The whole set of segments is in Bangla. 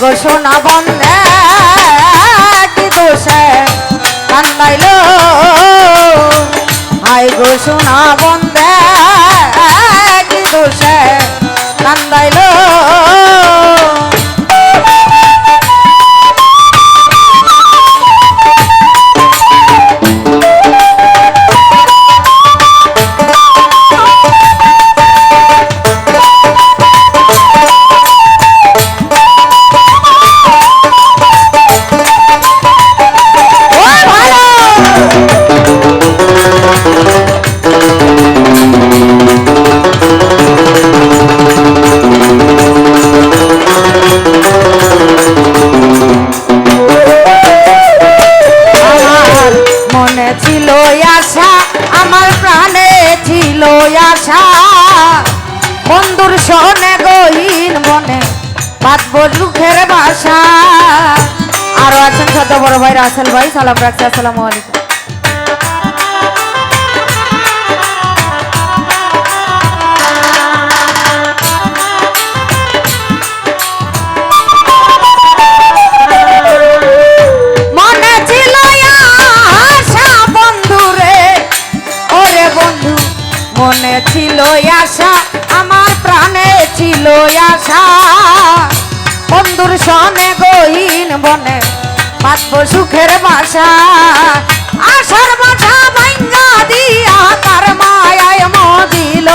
ঘোষণা বন্ধে কি দোষে? কান্দাইল হাই ঘোষণা বন্ধে কি দোষে? কান্দাইল বন্ধুর শোনে গহীন মনে বাঁধব দুঃখের বাসা। আরও আছেন ছোট বড় ভাই রাসেল ভাই, সালাম রাখছি, আসসালামু আলাইকুম। বন্ধুর সনে গহীন বনে বাঁচব সুখের বাসা। আশার বাসা ভাঙ্গা দিয়া তার মায়ায় মদিল।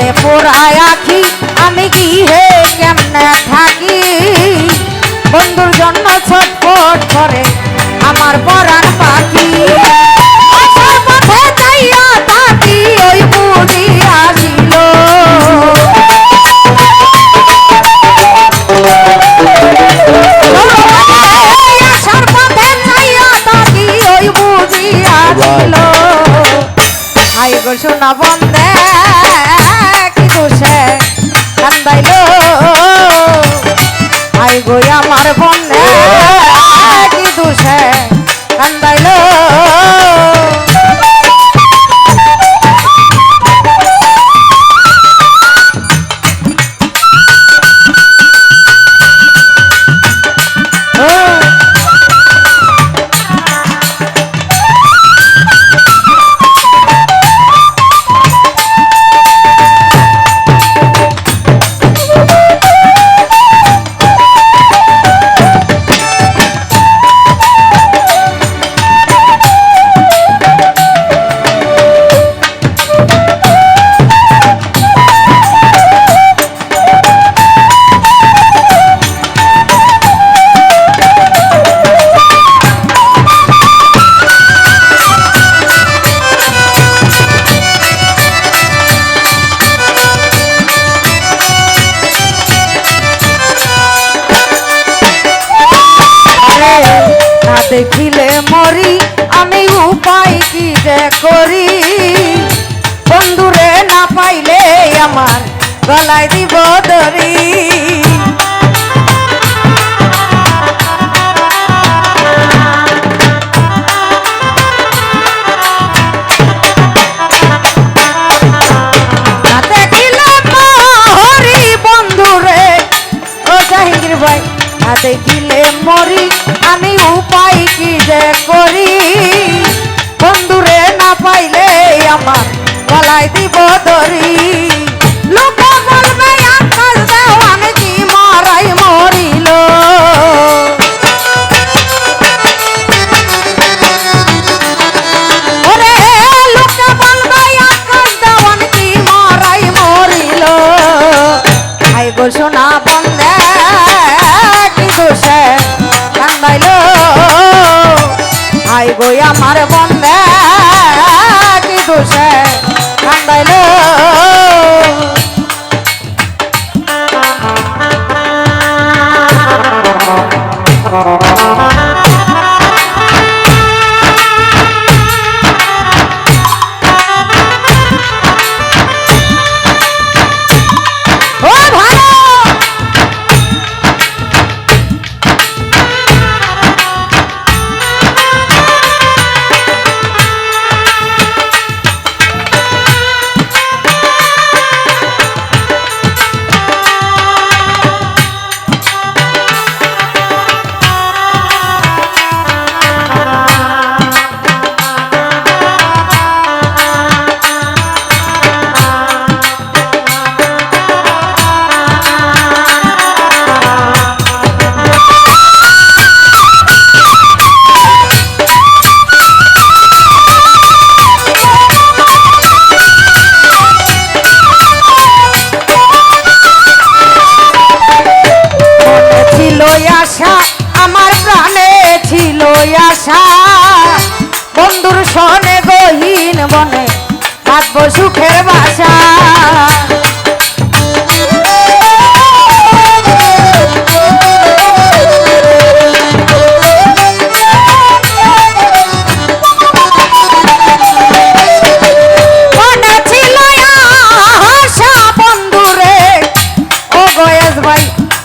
কান্দে পোড়ায় আখি, আমি কি হে কেমনে থাকি? বন্ধুর জন্য ছটফট করে আমার পরাণ পাখি। সোনা দেখিলে মরি আমি উপায় কি যে করি? বন্ধুরে না পাইলে আমার গলায় দিব দরি Checo. সুখের বাসা।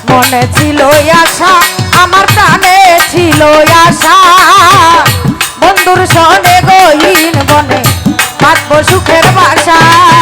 মনে ছিল আশা আমার প্রাণে ছিল আশা। বন্ধুর সনে গহীন বনে O hoje eu quero baixar.